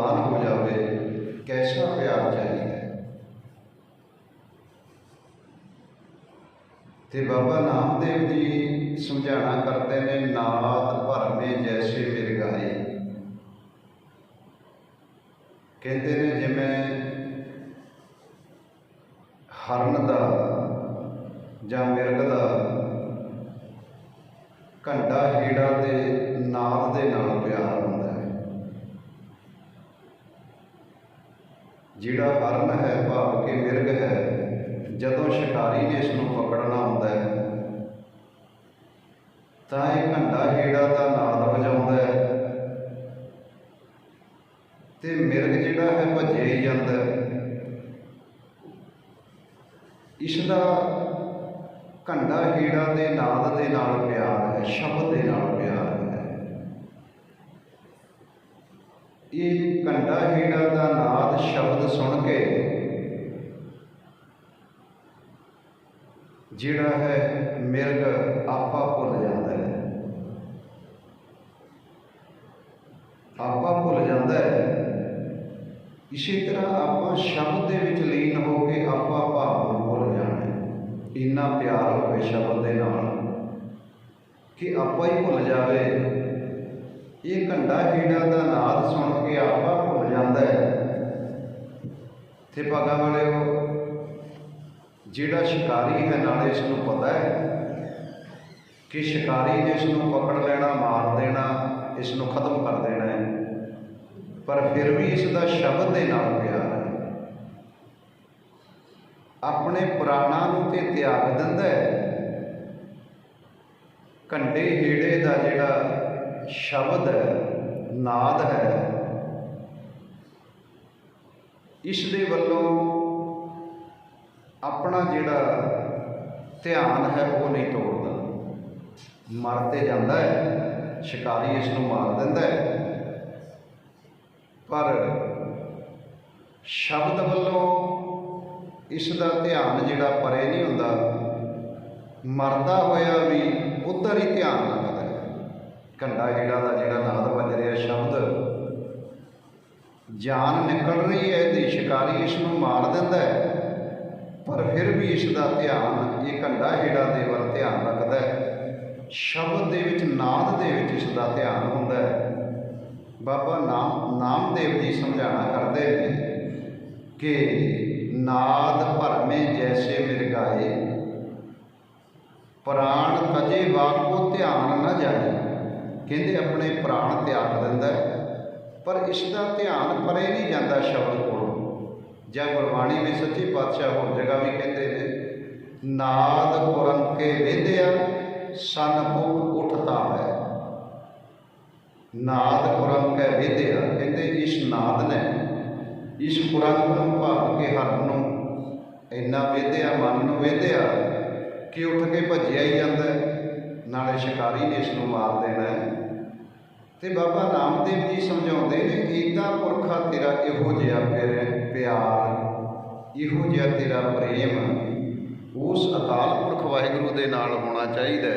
ਪਾਰ ਹੋ ਜਾਵੇ, ਕੈਸਾ ਪਿਆਰ ਚਾਹੀਦਾ ਤੇ ਬਾਬਾ ਨਾਮਦੇਵ ਜੀ ਸਮਝਾਣਾ ਕਰਦੇ ਨੇ ਨਾਦ ਭਰਮੇ ਜੈਸੇ ਮਿਰਗਾਏ ਕਹਿੰਦੇ ਨੇ, ਜਿਵੇਂ ਹਰਨ ਦਾ ਜਾਂ ਮਿਰਗ ਦਾ ਘੰਟਾ ਹੀੜਾ ਦੇ ਨਾਦ ਦੇ ਨਾਲ ਪਿਆਰ ਹੁੰਦਾ ਹੈ ਜਿਹੜਾ ਹਰਨ ਹੈ ਭਾਵ ਕਿ ਮਿਰਗ ਹੈ, ਜਦੋਂ ਸ਼ਿਕਾਰੀ ਨੇ ਇਸ ਨੂੰ ਪਕੜਨਾ ਹੁੰਦਾ ਹੈ, ਤਾਂ ਇਹ ਘੰਟਾ ਹੀੜਾ ਦਾ ਨਾਦ ਵਜਾਉਂਦਾ ਹੈ। ਤੇ ਮਿਰਗ ਜਿਹੜਾ ਹੈ ਭੱਜੇ ਹੀ ਜਾਂਦਾ ਹੈ। ਇਸ ਦਾ ਘੰਟਾ ਹੀੜਾ ਦੇ ਨਾਦ ਦੇ ਨਾਲ ਪਿਆਰ ਹੈ, ਸ਼ਬਦ ਦੇ ਨਾਲ ਪਿਆਰ ਹੈ ਇਹ ਘੰਟਾ ਹੀੜਾ ਦਾ ਨਾਦ ਸ਼ਬਦ ਸੁਣ ਕੇ ਜਿਹੜਾ ਹੈ, ਮਿਰਗ ਆਪਾ ਭੁੱਲ ਜਾਂਦਾ ਹੈ। ਆਪਾ ਭੁੱਲ ਜਾਂਦਾ ਹੈ। ਇਸੇ ਤਰ੍ਹਾਂ ਆਪਾਂ ਸ਼ਬਦ ਦੇ ਵਿੱਚ ਲੀਨ ਹੋ ਕੇ ਆਪਾ ਭਾਵ ਨੂੰ ਭੁੱਲ ਜਾਣਾ ਇੰਨਾ ਪਿਆਰ ਹੋਵੇ ਸ਼ਬਦ ਦੇ ਨਾਲ ਕਿ ਆਪਾ ਹੀ ਭੁੱਲ ਜਾਵੇ। ਇਹ ਘੰਟਾ ਹੀੜਾ ਦਾ ਨਾਦ ਸੁਣ ਕੇ ਆਪਾ ਭੁੱਲ ਜਾਂਦਾ ਹੈ ਤੇ ਭਾਗਾ ਵਾਲਿਓ ਜਿਹੜਾ ਸ਼ਿਕਾਰੀ ਹੈ, ਨਾਲੇ ਇਸ ਨੂੰ ਪਤਾ ਹੈ ਕਿ ਸ਼ਿਕਾਰੀ ਨੇ ਇਸ ਨੂੰ ਪਕੜ ਲੈਣਾ, ਮਾਰ ਦੇਣਾ ਇਸ ਨੂੰ ਖਤਮ ਕਰ ਦੇਣਾ ਹੈ। ਪਰ ਫਿਰ ਵੀ ਇਸ ਦਾ ਸ਼ਬਦ ਦੇ ਨਾਲ ਪਿਆਰ ਹੈ। ਆਪਣੇ ਪ੍ਰਾਣਾਂ ਨੂੰ ਤੇ ਤਿਆਗ ਦਿੰਦਾ ਹੈ। ਘੰਟੇ ਹੀੜੇ ਦਾ ਜਿਹੜਾ ਸ਼ਬਦ ਹੈ, ਨਾਦ ਹੈ ਇਸ ਦੇ ਵੱਲੋਂ ਆਪਣਾ ਜਿਹੜਾ ਧਿਆਨ ਹੈ ਉਹ ਨਹੀਂ ਤੋੜਦਾ। ਮਰ ਤੇ ਜਾਂਦਾ ਹੈ, ਸ਼ਿਕਾਰੀ ਇਸ ਨੂੰ ਮਾਰ ਦਿੰਦਾ ਹੈ। ਪਰ ਸ਼ਬਦ ਵੱਲੋਂ ਇਸ ਦਾ ਧਿਆਨ ਜਿਹੜਾ ਪਰੇ ਨਹੀਂ ਹੁੰਦਾ, ਮਰਦਾ ਹੋਇਆ ਵੀ ਉਧਰ ਹੀ ਧਿਆਨ ਲੱਗਦਾ ਹੈ। ਘੰਟਾ ਹੀੜਾ ਦਾ ਜਿਹੜਾ ਨਾਦ ਵੱਜ ਰਿਹਾ ਸ਼ਬਦ, ਜਾਨ ਨਿਕਲ ਰਹੀ ਹੈ ਇਹਦੀ ਸ਼ਿਕਾਰੀ ਇਸ ਨੂੰ ਮਾਰ ਦਿੰਦਾ ਹੈ। ਪਰ ਫਿਰ ਵੀ ਇਸ ਦਾ ਧਿਆਨ ਇਹ ਘੰਟਾ ਹੀੜਾ ਦੇ ਵੱਲ ਧਿਆਨ ਰੱਖਦਾ ਹੈ। ਸ਼ਬਦ ਦੇ ਵਿੱਚ, ਨਾਦ ਦੇ ਵਿੱਚ ਇਸ ਦਾ ਧਿਆਨ ਹੁੰਦਾ ਹੈ। ਬਾਬਾ ਨਾਮ, ਨਾਮਦੇਵ ਜੀ ਸਮਝਾਣਾ ਕਰਦੇ ਨੇ ਕਿ ਨਾਦ ਭਰਮੇ ਜੈਸੇ ਮਿਰਗਾਏ ਪ੍ਰਾਣ ਤਜੇ ਵਾਕੋ ਧਿਆਨ ਨਾ ਜਾਏ। ਕਹਿੰਦੇ ਆਪਣੇ ਪ੍ਰਾਣ ਤਿਆਗ ਦਿੰਦਾ ਪਰ ਇਸ ਦਾ ਧਿਆਨ ਪਰੇ ਨਹੀਂ ਜਾਂਦਾ ਸ਼ਬਦ ਕੋਲ। ਜਾਂ ਗੁਰਬਾਣੀ ਵਿੱਚ ਸੱਚੇ ਪਾਤਸ਼ਾਹ ਹੋਰ ਜਗ੍ਹਾ ਵੀ ਕਹਿੰਦੇ ਨੇ, ਨਾਦ ਕੁਰੰਕੇ ਵੇਦਿਆ ਸਨ ਮੁਖ ਹੈ ਨਾਦ ਕੁਰੰਕ ਹੈ ਵੇਦਿਆ ਕਹਿੰਦੇ ਇਸ ਨਾਦ ਨੇ, ਇਸ ਕੁਰੰਕ ਨੂੰ ਭਾਵ ਕੇ ਹਰ ਨੂੰ ਇੰਨਾ ਵੇਦਿਆ ਮਨ ਨੂੰ ਵੇਦਿਆ ਕਿ ਉੱਠ ਕੇ ਭੱਜਿਆ ਹੀ ਜਾਂਦਾ ਨਾਲੇ ਸ਼ਿਕਾਰੀ ਨੇ ਇਸ ਨੂੰ ਮਾਰ ਦੇਣਾ ਹੈ। ਤੇ ਬਾਬਾ ਨਾਮਦੇਵ ਜੀ ਸਮਝਾਉਂਦੇ ਨੇ ਏਤਾ ਪੁਰਖਾ ਤੇਰਾ ਇਹੋ ਜਿਹਾ ਪਿਆਰ ਪਿਆਰ ਇਹੋ ਜਿਹਾ ਤੇਰਾ ਪ੍ਰੇਮ ਉਸ ਅਕਾਲ ਪੁਰਖ ਵਾਹਿਗੁਰੂ ਦੇ ਨਾਲ ਹੋਣਾ ਚਾਹੀਦਾ